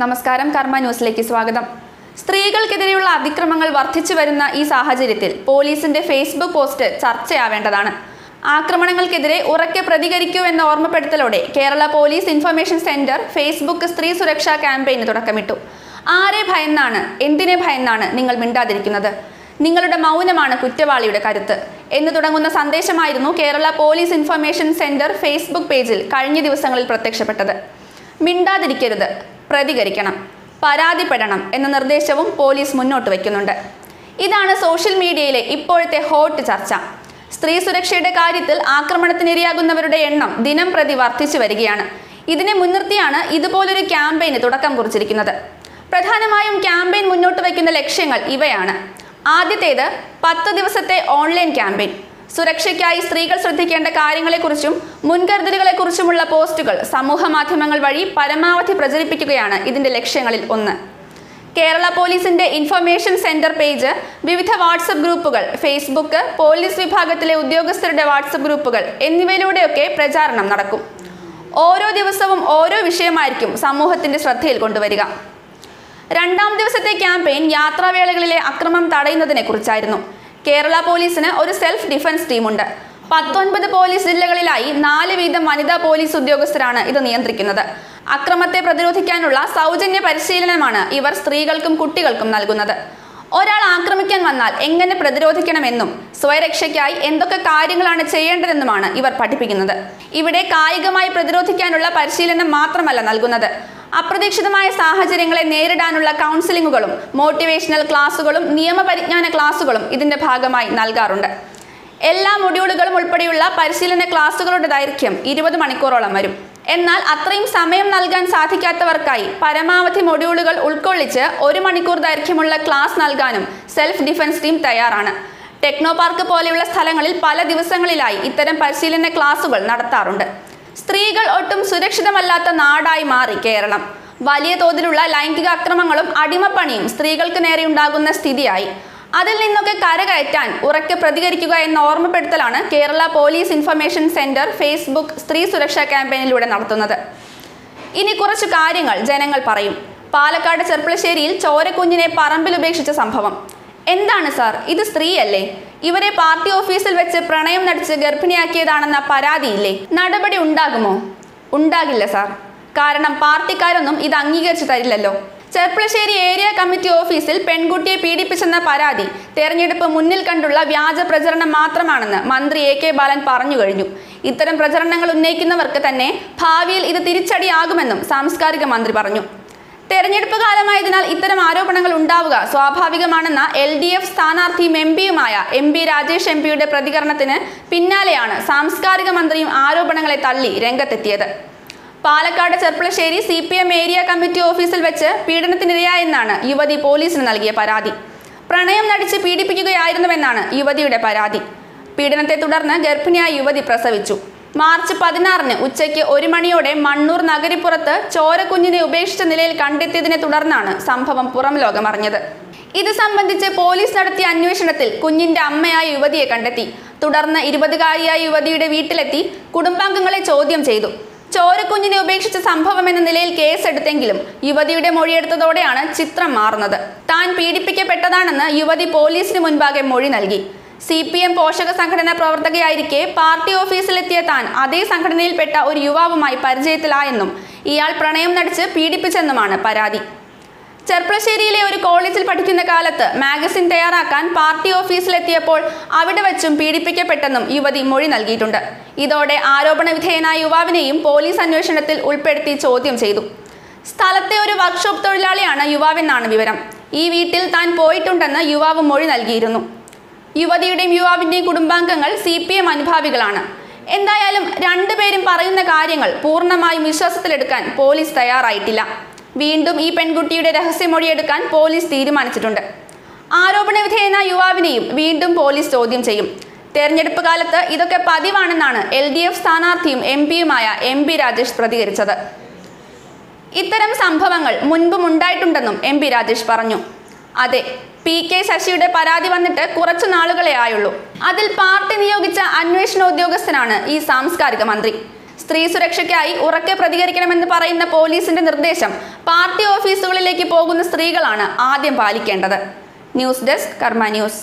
നമസ്കാരം കർമ്മ ന്യൂസിലേക്ക് സ്വാഗതം. സ്ത്രീകൾക്കെതിരെയുള്ള അതിക്രമങ്ങൾ വർദ്ധിച്ചു വരുന്ന ഈ സാഹചര്യത്തിൽ പോലീസിന്റെ ഫേസ്ബുക്ക് പോസ്റ്റ് ചർച്ചയാവേണ്ടതാണ്. ആക്രമണങ്ങൾക്കെതിരെ ഉറക്കെ പ്രതികരിക്കൂ എന്ന ഓർമ്മപ്പെടുത്തലോടെ Kerala police information centre Facebook സ്ത്രീ സുരക്ഷാ ക്യാമ്പയിന് തുടക്കമിട്ടു. ആരെ ഭയന്നാണ് എന്തിനെ ഭയന്നാണ് നിങ്ങൾ മിണ്ടാതിരിക്കുന്നത്? നിങ്ങളുടെ മൗനമാണ് കുറ്റവാളിയുടെ കരുത്ത്. എന്ന് തുടങ്ങുന്ന സന്ദേശമായിരുന്നു Kerala police information centre Facebook പേജിൽ കഴിഞ്ഞ ദിവസങ്ങളിൽ പ്രത്യക്ഷപ്പെട്ടത്. മിണ്ടാതിരിക്കരുത്. പ്രതികരിക്കണം പരാതിപ്പെടണം എന്ന നിർദ്ദേശവും പോലീസ് മുന്നോട്ട് വയ്ക്കുന്നുണ്ട്. ഇതാണ് സോഷ്യൽ മീഡിയയിലെ ഇപ്പോഴത്തെ ഹോട്ട് ചർച്ച. സ്ത്രീ സുരക്ഷയുടെ കാര്യത്തിൽ ആക്രമണത്തിനിരയാകുന്നവരുടെ എണ്ണം ദിനം പ്രതി വർദ്ധിച്ചു വരികയാണ്. ഇതിനെ മുൻനിർത്തിയാണ് ഇതുപോലൊരു ക്യാമ്പയിന് തുടക്കം കുറിച്ചിരിക്കുന്നത്. പ്രധാനമായും ക്യാമ്പയിൻ മുന്നോട്ട് വയ്ക്കുന്ന ലക്ഷ്യങ്ങൾ ഇവയാണ്. ആദ്യത്തേത് പത്ത് ദിവസത്തെ ഓൺലൈൻ ക്യാമ്പയിൻ. സുരക്ഷയ്ക്കായി സ്ത്രീകൾ ശ്രദ്ധിക്കേണ്ട കാര്യങ്ങളെക്കുറിച്ചും മുൻകരുതലുകളെക്കുറിച്ചുമുള്ള പോസ്റ്റുകൾ സമൂഹ മാധ്യമങ്ങൾ വഴി പരമാവധി പ്രചരിപ്പിക്കുകയാണ് ഇതിന്റെ ലക്ഷ്യങ്ങളിൽ ഒന്ന്. കേരള പോലീസിന്റെ ഇൻഫർമേഷൻ സെന്റർ പേജ് വിവിധ വാട്സപ്പ് ഗ്രൂപ്പുകൾ ഫേസ്ബുക്ക് പോലീസ് വിഭാഗത്തിലെ ഉദ്യോഗസ്ഥരുടെ വാട്സപ്പ് ഗ്രൂപ്പുകൾ എന്നിവയിലൂടെയൊക്കെ പ്രചാരണം നടക്കും. ഓരോ ദിവസവും ഓരോ വിഷയമായിരിക്കും സമൂഹത്തിന്റെ ശ്രദ്ധയിൽ കൊണ്ടുവരിക. രണ്ടാം ദിവസത്തെ ക്യാമ്പയിൻ യാത്രാവേളകളിലെ അക്രമം തടയുന്നതിനെ കുറിച്ചായിരുന്നു കേരള പോലീസിന് ഒരു സെൽഫ് ഡിഫൻസ് ടീമുണ്ട്. പത്തൊൻപത് പോലീസ് ജില്ലകളിലായി നാല് വീതം വനിതാ പോലീസ് ഉദ്യോഗസ്ഥരാണ് ഇത് നിയന്ത്രിക്കുന്നത്. അക്രമത്തെ പ്രതിരോധിക്കാനുള്ള സൗജന്യ പരിശീലനമാണ് ഇവർ സ്ത്രീകൾക്കും കുട്ടികൾക്കും നൽകുന്നത്. ഒരാൾ ആക്രമിക്കാൻ വന്നാൽ എങ്ങനെ പ്രതിരോധിക്കണമെന്നും സ്വയരക്ഷയ്ക്കായി എന്തൊക്കെ കാര്യങ്ങളാണ് ചെയ്യേണ്ടതെന്നുമാണ് ഇവർ പഠിപ്പിക്കുന്നത്. ഇവിടെ കായികമായി പ്രതിരോധിക്കാനുള്ള പരിശീലനം മാത്രമല്ല നൽകുന്നത്. അപ്രതീക്ഷിതമായ സാഹചര്യങ്ങളെ നേരിടാനുള്ള കൗൺസിലിങ്ങുകളും മോട്ടിവേഷണൽ ക്ലാസുകളും നിയമപരിജ്ഞാന ക്ലാസുകളും ഇതിന്റെ ഭാഗമായി നൽകാറുണ്ട്. എല്ലാ മൊഡ്യൂളുകളും ഉൾപ്പെടെയുള്ള പരിശീലന ക്ലാസുകളുടെ ദൈർഘ്യം ഇരുപത് മണിക്കൂറോളം വരും. എന്നാൽ അത്രയും സമയം നൽകാൻ സാധിക്കാത്തവർക്കായി പരമാവധി മൊഡ്യൂളുകൾ ഉൾക്കൊള്ളിച്ച് ഒരു മണിക്കൂർ ദൈർഘ്യമുള്ള ക്ലാസ് നൽകാനും സെൽഫ് ഡിഫൻസ് ടീം തയ്യാറാണ്. ടെക്നോ പാർക്ക് പോലെയുള്ള സ്ഥലങ്ങളിൽ പല ദിവസങ്ങളിലായി ഇത്തരം പരിശീലന ക്ലാസുകൾ നടത്താറുണ്ട്. സ്ത്രീകൾ ഒട്ടും സുരക്ഷിതമല്ലാത്ത നാടായി മാറി കേരളം. വലിയ തോതിലുള്ള ലൈംഗിക അക്രമങ്ങളും അടിമപ്പണിയും സ്ത്രീകൾക്ക് നേരെ ഉണ്ടാകുന്ന സ്ഥിതിയായി. അതിൽ നിന്നൊക്കെ കരകയറ്റാൻ ഉറക്കെ പ്രതികരിക്കുക എന്ന ഓർമ്മപ്പെടുത്തലാണ് Kerala police information centre Facebook സ്ത്രീ സുരക്ഷാ ക്യാമ്പയിനിലൂടെ നടത്തുന്നത്. ഇനി കുറച്ച് കാര്യങ്ങൾ ജനങ്ങൾ പറയും. പാലക്കാട് ചെർപ്പളശ്ശേരിയിൽ ചോരക്കുഞ്ഞിനെ പറമ്പിൽ ഉപേക്ഷിച്ച സംഭവം. എന്താണ് സാർ? ഇത് സ്ത്രീയല്ലേ? ഇവരെ പാർട്ടി ഓഫീസിൽ വെച്ച് പ്രണയം നടിച്ച് ഗർഭിണിയാക്കിയതാണെന്ന പരാതിയില്ലേ? നടപടി ഉണ്ടാകുമോ? ഉണ്ടാകില്ല സാർ. കാരണം പാർട്ടിക്കാരൊന്നും ഇത് അംഗീകരിച്ചു തരില്ലല്ലോ. ചെർപ്പളശ്ശേരി ഏരിയ കമ്മിറ്റി ഓഫീസിൽ പെൺകുട്ടിയെ പീഡിപ്പിച്ചെന്ന പരാതി തെരഞ്ഞെടുപ്പ് മുന്നിൽ കണ്ടുള്ള വ്യാജ പ്രചരണം മാത്രമാണെന്ന് മന്ത്രി എ കെ ബാലൻ പറഞ്ഞു കഴിഞ്ഞു. ഇത്തരം പ്രചരണങ്ങൾ ഉന്നയിക്കുന്നവർക്ക് തന്നെ ഭാവിയിൽ ഇത് തിരിച്ചടിയാകുമെന്നും സാംസ്കാരിക മന്ത്രി പറഞ്ഞു. തെരഞ്ഞെടുപ്പ് കാലമായതിനാൽ ഇത്തരം ആരോപണങ്ങൾ ഉണ്ടാവുക സ്വാഭാവികമാണെന്ന എൽ ഡി എഫ് സ്ഥാനാർത്ഥിയും എം പിയുമായ എം പി രാജേഷ് എം പിയുടെ പ്രതികരണത്തിന് പിന്നാലെയാണ് സാംസ്കാരിക മന്ത്രിയും ആരോപണങ്ങളെ തള്ളി രംഗത്തെത്തിയത്. Palakkad Cherpulassery C P M area committee ഓഫീസിൽ വെച്ച് പീഡനത്തിനിരയായെന്നാണ് യുവതി പോലീസിന് നൽകിയ പരാതി. പ്രണയം നടിച്ച് പീഡിപ്പിക്കുകയായിരുന്നുവെന്നാണ് യുവതിയുടെ പരാതി. പീഡനത്തെ തുടർന്ന് ഗർഭിണിയായ യുവതി പ്രസവിച്ചു. മാർച്ച് പതിനാറിന് ഉച്ചയ്ക്ക് ഒരു മണിയോടെ മണ്ണൂർ നഗരിപ്പുറത്ത് ചോരക്കുഞ്ഞിനെ ഉപേക്ഷിച്ച നിലയിൽ കണ്ടെത്തിയതിനെ തുടർന്നാണ് സംഭവം പുറം ലോകമറിഞ്ഞത്. ഇത് സംബന്ധിച്ച് പോലീസ് നടത്തിയ അന്വേഷണത്തിൽ കുഞ്ഞിന്റെ അമ്മയായ യുവതിയെ കണ്ടെത്തി. തുടർന്ന് ഇരുപതുകാരിയായ യുവതിയുടെ വീട്ടിലെത്തി കുടുംബാംഗങ്ങളെ ചോദ്യം ചെയ്തു. ചോരക്കുഞ്ഞിനെ ഉപേക്ഷിച്ച സംഭവം എന്ന നിലയിൽ കേസെടുത്തെങ്കിലും യുവതിയുടെ മൊഴിയെടുത്തതോടെയാണ് ചിത്രം മാറുന്നത്. താൻ പീഡിപ്പിക്കപ്പെട്ടതാണെന്ന് യുവതി പോലീസിന് മുൻപാകെ മൊഴി നൽകി. സി പി എം പോഷക സംഘടനാ പ്രവർത്തകയായിരിക്കെ പാർട്ടി ഓഫീസിലെത്തിയ താൻ അതേ സംഘടനയിൽപ്പെട്ട ഒരു യുവാവുമായി പരിചയത്തിലായെന്നും ഇയാൾ പ്രണയം നടിച്ച് പീഡിപ്പിച്ചെന്നുമാണ് പരാതി. ചെർപ്പശ്ശേരിയിലെ ഒരു കോളേജിൽ പഠിക്കുന്ന കാലത്ത് മാഗസിൻ തയ്യാറാക്കാൻ പാർട്ടി ഓഫീസിലെത്തിയപ്പോൾ അവിടെ വച്ചും പീഡിപ്പിക്കപ്പെട്ടെന്നും യുവതി മൊഴി നൽകിയിട്ടുണ്ട്. ഇതോടെ ആരോപണ വിധേയനായ യുവാവിനെയും പോലീസ് അന്വേഷണത്തിൽ ഉൾപ്പെടുത്തി ചോദ്യം ചെയ്തു. സ്ഥലത്തെ ഒരു വർക്ക്ഷോപ്പ് തൊഴിലാളിയാണ് യുവാവെന്നാണ് വിവരം. ഈ വീട്ടിൽ താൻ പോയിട്ടുണ്ടെന്ന് യുവാവ് മൊഴി നൽകിയിരുന്നു. യുവതിയുടെയും യുവാവിന്റെയും കുടുംബാംഗങ്ങൾ സി പി എം അനുഭാവികളാണ്. എന്തായാലും രണ്ടുപേരും പറയുന്ന കാര്യങ്ങൾ പൂർണമായും വിശ്വാസത്തിലെടുക്കാൻ പോലീസ് തയ്യാറായിട്ടില്ല. വീണ്ടും ഈ പെൺകുട്ടിയുടെ രഹസ്യമൊഴിയെടുക്കാൻ പോലീസ് തീരുമാനിച്ചിട്ടുണ്ട്. ആരോപണ വിധേയനായ യുവാവിനെയും വീണ്ടും പോലീസ് ചോദ്യം ചെയ്യും. തെരഞ്ഞെടുപ്പ് കാലത്ത് ഇതൊക്കെ പതിവാണെന്നാണ് എൽ ഡി എഫ് സ്ഥാനാർത്ഥിയും എം പിയുമായ എം പി രാജേഷ് പ്രതികരിച്ചത്. ഇത്തരം സംഭവങ്ങൾ മുൻപും ഉണ്ടായിട്ടുണ്ടെന്നും എം പി രാജേഷ് പറഞ്ഞു. അതെ പി കെ ശശിയുടെ പരാതി വന്നിട്ട് കുറച്ചു നാളുകളെ ആയുള്ളൂ. അതിൽ പാർട്ടി നിയോഗിച്ച അന്വേഷണ ഉദ്യോഗസ്ഥനാണ് ഈ സാംസ്കാരിക മന്ത്രി. സ്ത്രീ സുരക്ഷയ്ക്കായി ഉറക്കെ പ്രതികരിക്കണമെന്ന് പറയുന്ന പോലീസിന്റെ നിർദ്ദേശം പാർട്ടി ഓഫീസുകളിലേക്ക് പോകുന്ന സ്ത്രീകളാണ് ആദ്യം പാലിക്കേണ്ടത്. News desk Karma news.